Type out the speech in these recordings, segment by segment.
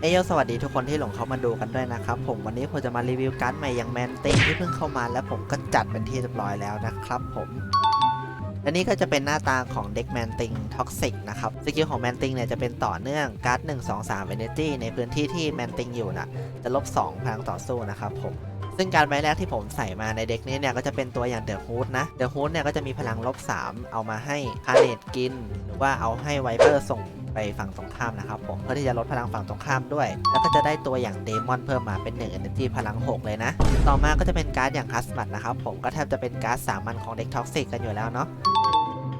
เอยโยสวัสดีทุกคนที่หลงเข้ามาดูกันด้วยนะครับ ผมวันนี้ผมจะมารีวิวการ์ดใหม่อย่างแมนติงที่เพิ่งเข้ามาแล้วผมก็จัดเป็นที่เรียบร้อยแล้วนะครับผมและนี่ก็จะเป็นหน้าตาของเด็กแมนติงท็อกซิกนะครับสกิลของแมนติงเนี่ยจะเป็นต่อเนื่องการ์ด1 2 3 Energy ในพื้นที่ที่แมนติงอยู่น่ะจะลบ 2 พลังต่อสู้นะครับผมซึ่งการใบแรกที่ผมใส่มาในเด็กนี้เนี่ยก็จะเป็นตัวอย่างเดอะฮูดนะเดอะฮูดเนี่ยก็จะมีพลังลบ 3 เอามาให้คาเนตกิน หรือว่าเอาให้ไวเปอร์ส่ง ไปฝั่งตรงข้ามนะครับผมเพื่อที่จะลดพลังฝั่งตรงข้ามด้วย แล้วก็จะได้ตัวอย่างเดมอนเพิ่มมาเป็น1 Energy พลัง 6 เลยนะ ต่อมาก็จะเป็นการ์ดอย่างคัสมัดนะครับผมก็แทบจะเป็นการ์ดสามัญของเด็กท็อกซิกกันอยู่แล้วเนาะ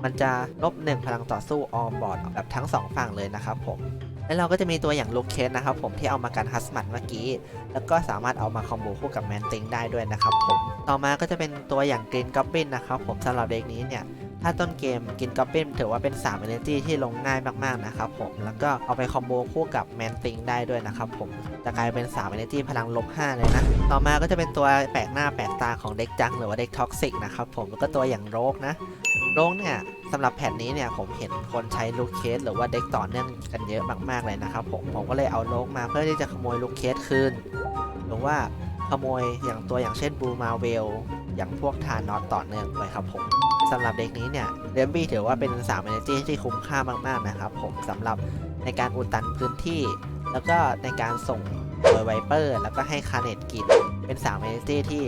มันจะลบ1พลังต่อสู้ออมบอร์ดแบบทั้งสองฝั่งเลยนะครับผมแล้วเราก็จะมีตัวอย่างลูกเคสนะครับผมที่เอามากันฮัสมัดเมื่อกี้ แล้วก็สามารถเอามาคอมโบคู่กับแมนติงได้ด้วยนะครับผม ต่อมาก็จะเป็นตัวอย่างกรีนก o บ b ินนะครับผมสำหรับเด็กนี้เนี่ย ถ้าต้นเกมกินก o บ b ินถือว่าเป็น3 Energy ที่ลงง่ายมากๆนะครับผม แล้วก็เอาไปคอมโบคู่กับแมนติงได้ด้วยนะครับผม จะกลายเป็น3 Energy พลังลบ5เลยนะ ต่อมาก็จะเป็นตัวแปลกหน้าแปลกตาของเด็กจังหรือว่าเด็กท็อกซิกนะครับผม แล้วก็ตัวอย่างโรกนะ โรคเนี่ยสำหรับแผ่นนี้เนี่ยผมเห็นคนใช้ลูกเคสหรือว่าเด็กต่อเนื่องกันเยอะมากๆเลยนะครับผม ผมก็เลยเอาโลกมาเพื่อที่จะขโมยลูกเคสคืน หรือว่าขโมยอย่างตัวอย่างเช่นบูมาเวลอย่างพวกทานอตต่อเนื่องไปครับผม สำหรับเด็กนี้เนี่ยเดมบี้ถือว่าเป็น3 Energy ที่คุ้มค่ามากๆนะครับผมสำหรับในการอุดตันพื้นที่ แล้วก็ในการส่งโดยไวเปอร์แล้วก็ให้คาเนตกินเป็น3 Energy ที่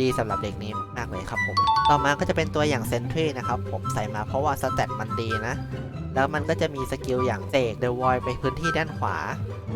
ดีสำหรับเด็กนี้มากเลยครับผม ต่อมาก็จะเป็นตัวอย่างเซนทรีนะครับผมใส่มาเพราะว่าสเตตมันดีนะ แล้วมันก็จะมีสกิลอย่างเสกเดวอยไปพื้นที่ด้านขวา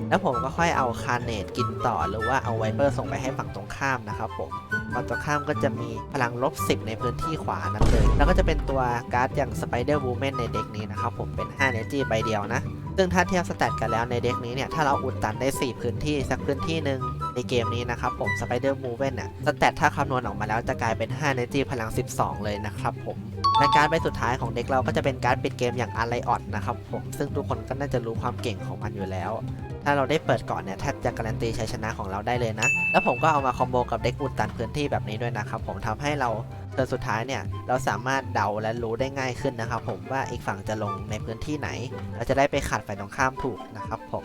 แล้วผมก็ค่อยเอาคาร์เนตกินต่อหรือว่าเอาไวเปอร์ส่งไปให้ฝั่งตรงข้ามนะครับผม ฝั่งตรงข้ามก็จะมีพลังลบ 10 ในพื้นที่ขวานั้นเลย แล้วก็จะเป็นตัวการ์ดอย่างสไปเดอร์วูแมนในเด็กนี้นะครับผมเป็น5เนจีใบเดียวนะ ซึ่งถ้าเทียบสแตทกันแล้วในเด็กนี้เนี่ย ถ้าเราอุดตันได้ 4 พื้นที่ สักพื้นที่หนึ่งในเกมนี้นะครับผม Spider m o v e n เนี่ยสแตทถ้าคำนวณออกมาแล้วจะกลายเป็น5 Energy พลัง 12 เลยนะครับผมและการดใบสุดท้ายของเด็กเราก็จะเป็นการปิดเกมอย่างอาร์ไลออดนะครับผมซึ่งทุกคนก็น่าจะรู้ความเก่งของมันอยู่แล้ว ถ้าเราได้เปิดก่อนเนี่ยแทบจะการันตีชัยชนะของเราได้เลยนะ แล้วผมก็เอามาคอมโบกับเด็กอุดตันพื้นที่แบบนี้ด้วยนะครับผมทำให้เราเทิร์นสุดท้ายเนี่ยเราสามารถเดาและรู้ได้ง่ายขึ้นนะครับผมว่าอีกฝั่งจะลงในพื้นที่ไหน เราจะได้ไปขัดฝ่ายตรงข้ามถูกนะครับผม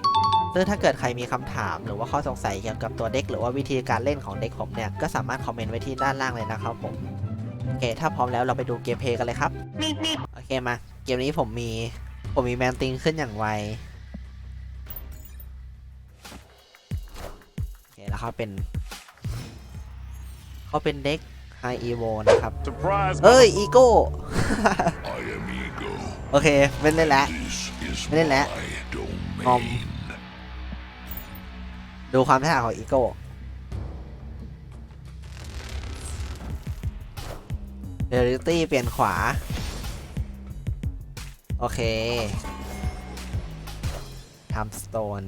ซึ่งถ้าเกิดใครมีคำถามหรือว่าข้อสงสัยเกี่ยวกับตัวเด็กหรือว่าวิธีการเล่นของเด็กผมเนี่ยก็สามารถคอมเมนต์ไว้ที่ด้านล่างเลยนะครับผมโอเค ถ้าพร้อมแล้วเราไปดูเกมเพลย์กันเลยครับโอเคมา เกมนี้ผมมีผมมีแมนติงขึ้นอย่างไว โอเคแล้วเขาเป็น เขาเป็นเด็กไฮอีโวนะครับ Surprise! เอ้ย อีโก้ I am Ego. โอเคไม่เล่นแล้ว This is ไม่เล่นแล้ว my domain. งอมดูความท่าของอีโก้เดลิตี้เปลี่ยนขวา โอเคทำสโตน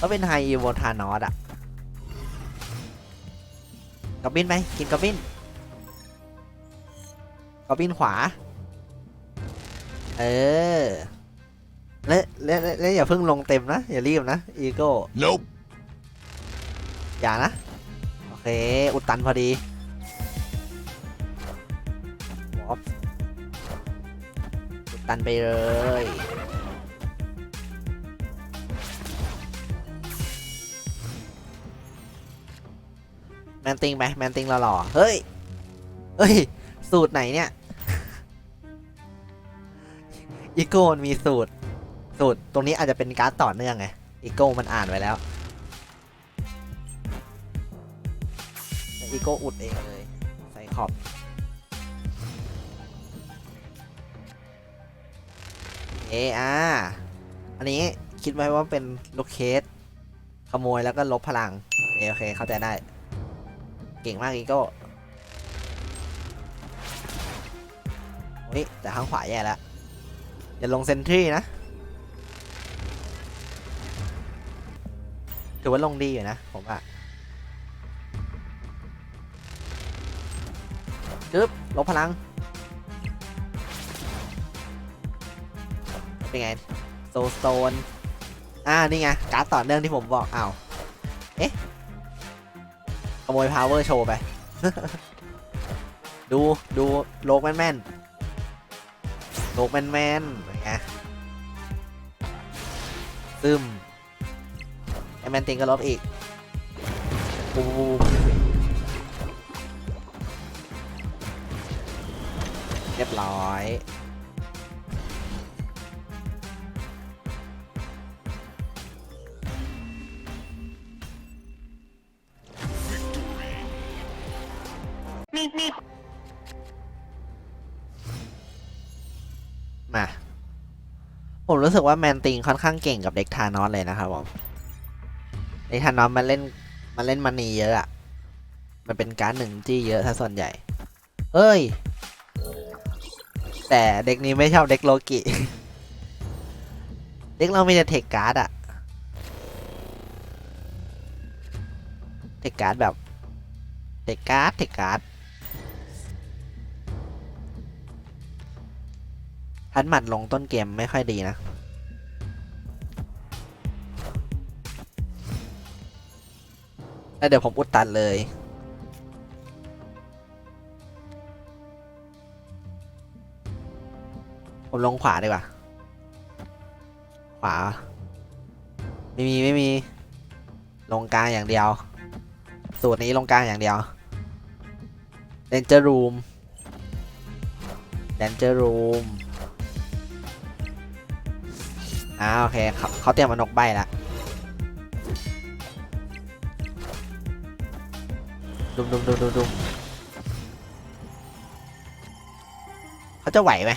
ก็เป็นไฮอีโวทานอสอะ กอบบินไหมกินกอบบินกอบบินขวา เออและและและและอย่าเพิ่งลงเต็มนะ อย่ารีบนะอีโก้ Nope. อย่านะ โอเค อุดตันพอดีวอปอุดตันไปเลย นติงไปแมนติงหล่อๆเฮ้ยเฮ้ย สูตรไหนเนี่ยอีโก้มันมีสูตร สูตรตรงนี้อาจจะเป็นการ์ดต่อเนื่องไงอีโก้มันอ่านไว้แล้วอีโก้อุดเองเลย ใส่ขอบเออาอันนี้คิดไว้ว่าเป็นลูกเคส ขโมยแล้วก็ลบพลัง โอโอเค เข้าใจได้ เก่งมากอีโก้เฮ้ยแต่ข้างขวาแย่แล้วอย่าลงเซนทรีนะ ถือว่าลงดีอยู่นะ ผมว่าจึ๊บลบพลัง เป็นไง โซโตนอ่า นี่ไง การ์ดต่อเนื่องที่ผมบอกอ้าวเอ๊ะ โมยพาวเวอร์โชว์ไป ดูดูโลกแม่นแม่นโลกแม่นแม่นๆเป็นไงซึมแมนติงก็ลบอีกปูเรียบร้อย ผมรู้สึกว่าแมนติงค่อนข้างเก่งกับเด็กทานอสเลยนะครับผมเด็กทานอสมันเล่นมันเล่นมันนีเยอะอะมันเป็นการดหนึ่งจี้เยอะถ้าส่วนใหญ่ เอ้ย แต่เด็กนี้ไม่ชอบเด็กโลกิ เด็กเรามีแต่เทคการ์ดอะเทคการ์ดแบบ เทคการ์ดเทคการ์ด พัดหมัดลงต้นเกมไม่ค่อยดีนะ แล้วเดี๋ยวผมอุดตันเลย ผมลงขวาดีกว่า ขวา ไม่มี ไม่มี ลงกลางอย่างเดียว สูตรนี้ลงกลางอย่างเดียว Danger Room Danger Room อ่ อาโอเคเขาเขาเตรียมมานกใบละดุมดุมดุมดุมดุมเขาจะไหวไหม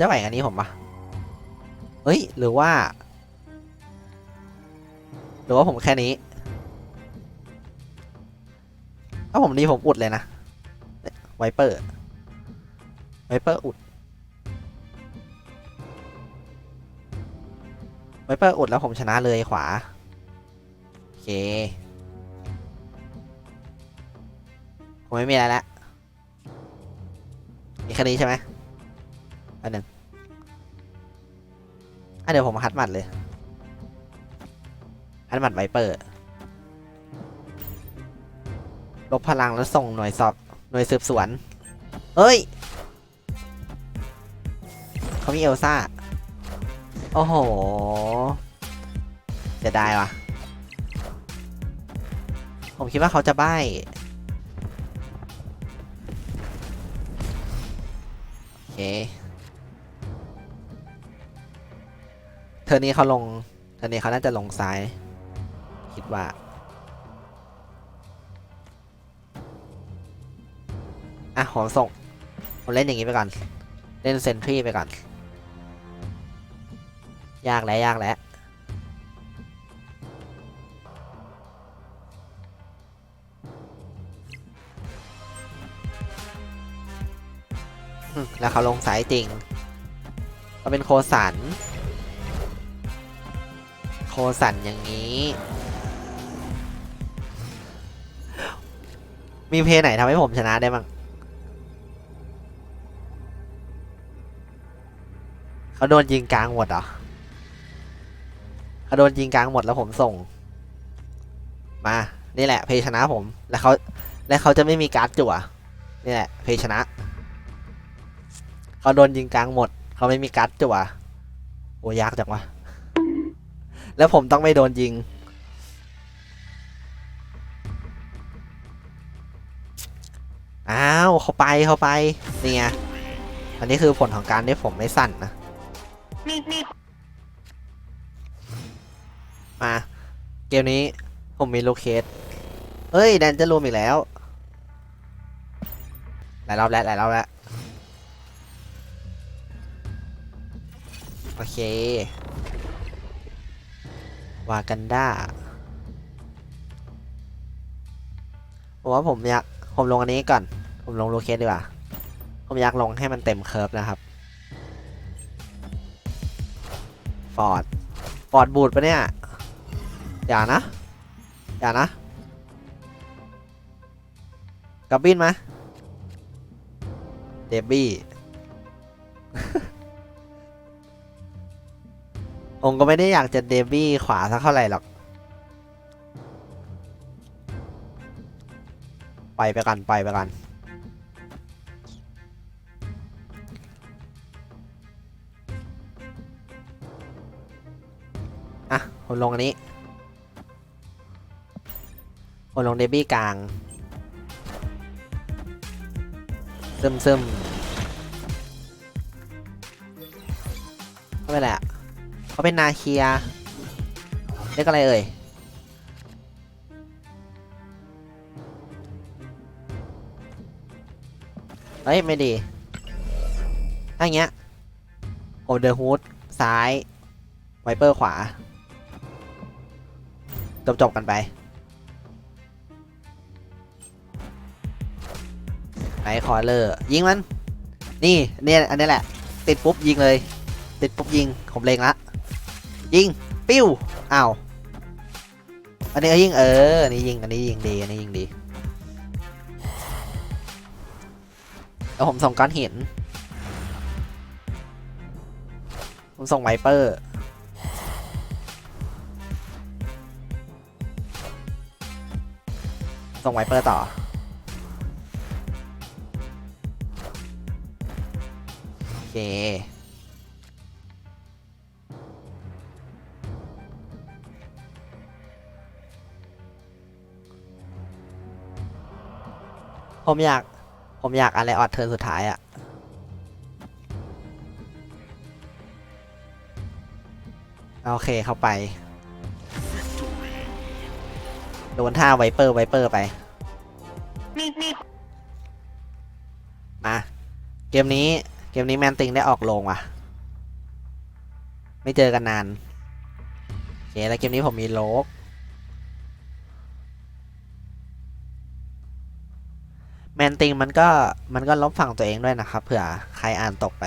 จะไหวกันนี้ผมปะเฮ้ย หรือว่า หรือว่าผมแค่นี้ ถ้าผมนี้ผมอุดเลยนะไวเปอร์ไวเปอร์อุด ไวเปอร์อุดแล้วผมชนะเลยขวา โอเคผมไม่มีอะไรแล้วมีแค่นี้ใช่ไหมอันหนึ่งอะเดี๋ยวผมฮัดหมัดเลยฮัดหมัดไวเปอร์ลบพลังแล้วส่งหน่วยสอบหน่วยสืบสวนเฮ้ย เขามีเอลซ่า โอ้โหจะได้วะผมคิดว่าเขาจะใบ้โอเคเทอนี้เขาลงเทอนี้เขาน่าจะลงซ้าย คิดว่าอะผมส่งผมเล่นอย่างนี้ไปก่อน เล่นเซนทรีไปก่อน ยากแล้วยากแล้วแล้วเขาลงสายจริงเขาเป็นโคสัน โคสันอย่างนี้ มีเพลงไหนทำให้ผมชนะได้บ้างเขาโดนยิงกลางหมดเหรอ เขาโดนยิงกลางหมดแล้วผมส่ง มา นี่แหละเพชนะผม แล้วเขาและเขาจะไม่มีการ์ดจั่ว นี่แหละเพชนะ เขาโดนยิงกลางหมด เขาไม่มีการ์ดจั่ว โอ้ยากจังวะ แล้วผมต้องไม่โดนยิง อ้าวเขาไปเขาไป นี่ไง อันนี้คือผลของการที่ผมไม่สั่นนะ มา เกมนี้ผมมีลูเคสเฮ้ย แดนจะรวมอีกแล้ว หลายรอบแล้ว หลายรอบแล้ว โอเควากันด้าผมว่าผมอยาก ผมลงอันนี้ก่อน ผมลงลูเคสดีกว่า ผมอยากลงให้มันเต็มเคิร์ฟนะครับ ฟอร์ด ฟอร์ดบูดปะเนี่ย อย่านะ อย่านะกับบินมาเดบบี้ผมก็ไม่ได้อยากจะเดบบี้ขวาสักเท่าไหร่หรอก ไปไปก่อนปไปก่อนอะผมลงอันนี้ ผมลงเดบี้กลางซึมซึมไม่เป็นไรอะเขาเป็นนาเคียเรียกอะไรเอ่ยเฮ้ย ไม่ดีถ้าอย่างเงี้ยโอเดอร์ฮูดซ้าย ไวเปอร์ขวา จบจบกันไป ไหนคอเลอร์ยิงมัน นี่เนี่ยอันนี้แหละ ติดปุ๊บยิงเลย ติดปุ๊บยิงผมเลงละ ยิง ปิ้วอ้าวอันนี้ยิงเอออันนี้ยิงอันนี้ยิงดีอันนี้ยิงดีแล้วผมส่งก้อนหินผมส่งไวเปอร์ส่งไวเปอร์ต่อ เคผมอยาก ผมอยากอะไรออดเทิร์นสุดท้ายอะโอเคเข้าไป โดนท่าไวเปอร์ไวเปอร์ไป มา เกมนี้เกมนี้แมนติงได้ออกโรงว่ะ ไม่เจอกันนานโอเคแล้วเกมนี้ผมมีโลก แมนติงมันก็มันก็ลบฝั่งตัวเองด้วยนะครับ เผื่อใครอ่านตกไป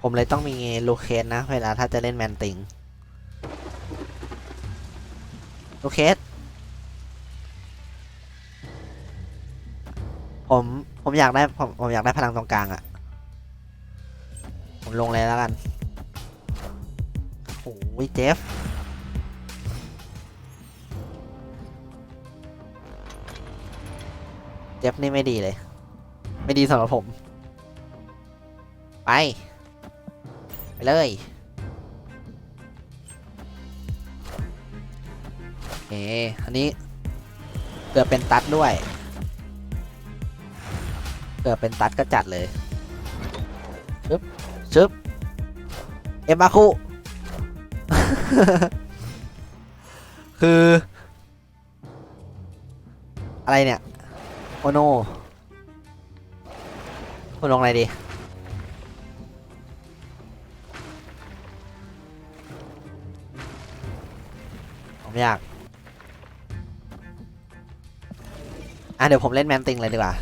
ผมเลยต้องมีลูเคสนะ เวลาถ้าจะเล่นแมนติงลูเคสผมผมอยากได้ผมผมอยากได้พลังตรงกลางอะ ผมลงเลยแล้วกัน โอ้ยเจฟเจฟนี่ไม่ดีเลย ไม่ดีสำหรับผม ไป ไปเลยโอเคอันนี้เกือบเป็นตัดด้วย เกือบเป็นตัดก็จัดเลย เอ็มบาคุ คือ อะไรเนี่ย โอโนคุณลงอะไรดี ผมอยาก อะเดี๋ยวผมเล่นแมนติงเลยดีกว่า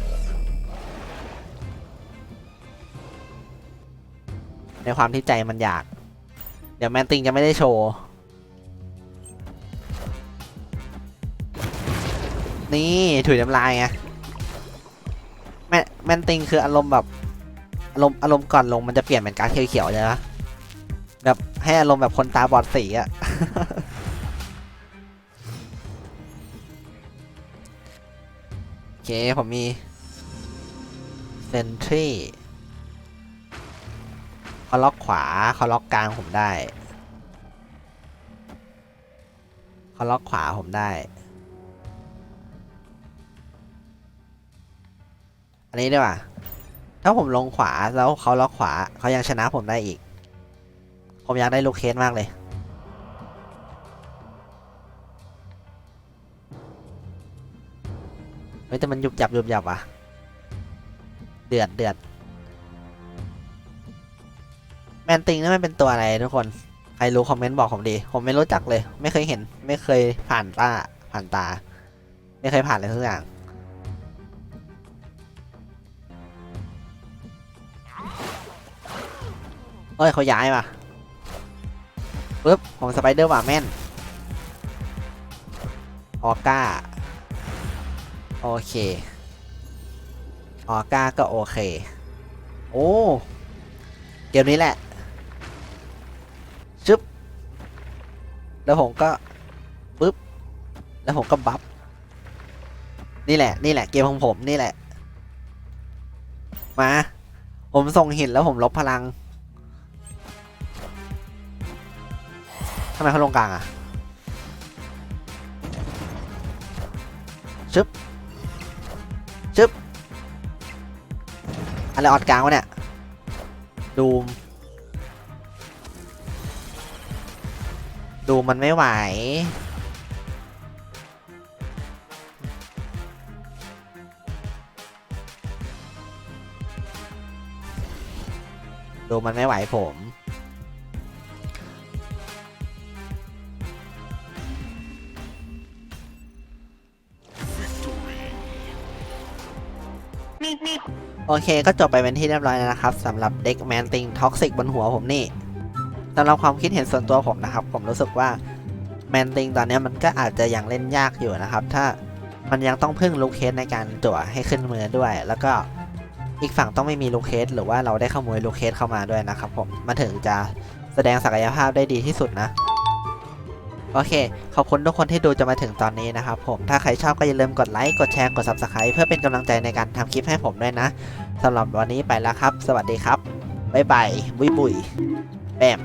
ในความที่ใจมันอยาก เดี๋ยวแมนติงจะไม่ได้โชว์ นี่ถุยน้ำลายไงแมแมนติงคืออารมณ์แบบ อารมณ์อารมณ์ก่อนลงมันจะเปลี่ยนเป็นการดเขียวๆใช่ไหมแบบให้อารมณ์แบบคนตาบอดสีอะโอเค ผมมีเซนทรี เขาล็อกขวาเขาล็อกกลางผมได้เขาล็อกขวาผมได้ อันนี้ดีกว่าถ้าผมลงขวาแล้วเขาล็อกขวาเขายังชนะผมได้อีก ผมอยากได้ลูกเคสมากเลยเฮ้ยแต่มันยุบยับยุบยับอะ เดือดเดือด แมนติงนี่มันเป็นตัวอะไรทุกคน ใครรู้คอมเมนต์บอกผมดี ผมไม่รู้จักเลย ไม่เคยเห็น ไม่เคยผ่านตา ผ่านตา ไม่เคยผ่านเลยทุกอย่าง เอ้ยเขาย้ายว่ะปึ๊บผมสไปเดอร์ว่าแม่นออก้า โอเค ออก้าก็โอเค โอ้ เกมนี้แหละ แล้วผมก็ปึ๊บ แล้วผมก็บัฟ นี่แหละ นี่แหละเกมของผมนี่แหละ มา ผมส่งหินแล้วผมลบพลังทำไมเขาลงกลางอะชึบชึบอะไรออดกลางวะเนี่ย ดูม ดูมันไม่ไหว ดูมันไม่ไหวผมโอเคก็จบไปเป็นที่เรียบร้อยแล้วนะครับสำหรับเด็กแมนติงท็อกซิกบนหัวผมนี่ สำหรับความคิดเห็นส่วนตัวผมนะครับ ผมรู้สึกว่าแมนติงตอนนี้มันก็อาจจะยังเล่นยากอยู่นะครับ ถ้ามันยังต้องพึ่งลูกเคสในการจั่วให้ขึ้นมือด้วย แล้วก็อีกฝั่งต้องไม่มีลูกเคสหรือว่าเราได้ขโมยลูกเคสเข้ามาด้วยนะครับ ผมมันถึงจะแสดงศักยภาพได้ดีที่สุดนะโอเค ขอบคุณทุกคนที่ดูจนมาถึงตอนนี้นะครับผม ถ้าใครชอบก็อย่าลืมกดไลค์ กดแชร์ กด Subscribe เพื่อเป็นกำลังใจในการทำคลิปให้ผมด้วยนะ สำหรับวันนี้ไปแล้วครับ สวัสดีครับ บ๊ายบาย บุยบุย แบม